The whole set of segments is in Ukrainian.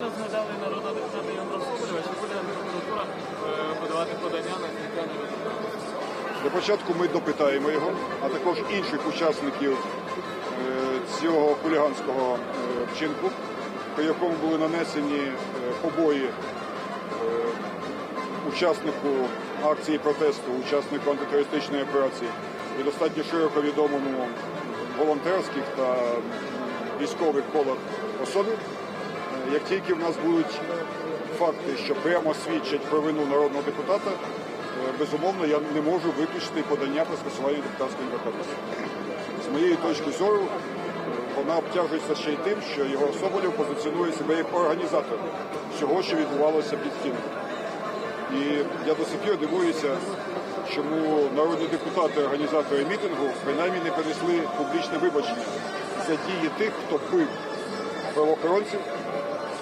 Згадали народного депутата Євгена чи буде прокуратура е, подавати подання на зняття недоторканності? Для початку ми допитаємо його, а також інших учасників е, цього хуліганського е, вчинку, при якому були нанесені побої учаснику акції протесту, учаснику антитерористичної операції і достатньо широко відомому волонтерських та військових колах особі. Як тільки в нас будуть факти, що прямо свідчать про вину народного депутата, е, безумовно, я не можу виключити подання про скасування депутатської недоторканності. З моєї точки зору, е, вона обтяжується ще й тим, що Єгор Соболєв позиціонує себе як організатор всього, що відбувалося під стінами. І я до сих пір дивуюся, чому народні депутати, організатори мітингу, принаймні не принесли публічне вибачення за дії тих, хто бив правоохоронців,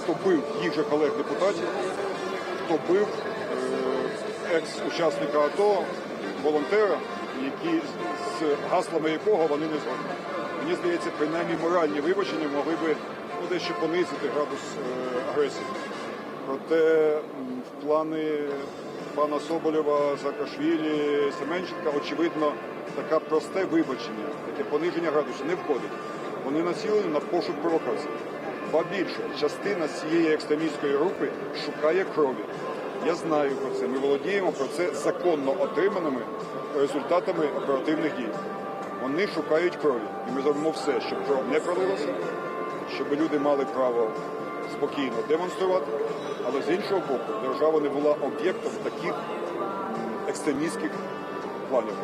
хто бив їх же колег-депутатів, хто бив е, екс-учасника АТО, волонтера, які з- гаслами якого вони не згодні. Мені здається, принаймні моральні вибачення могли би ну, дещо понизити градус е, агресії. Проте в плани пана Соболєва, Саакашвілі, Семенченка, очевидно, таке просте вибачення, таке пониження градусу не входить. Вони націлені на пошук провокацій. Ба більше, частина цієї екстремістської групи шукає крові. Я знаю про це. Ми володіємо про це законно отриманими результатами оперативних дій. Вони шукають крові. І ми зробимо все, щоб кров не пролилася, щоб люди мали право спокійно демонструвати, але з іншого боку, держава не була об'єктом таких екстремістських планів.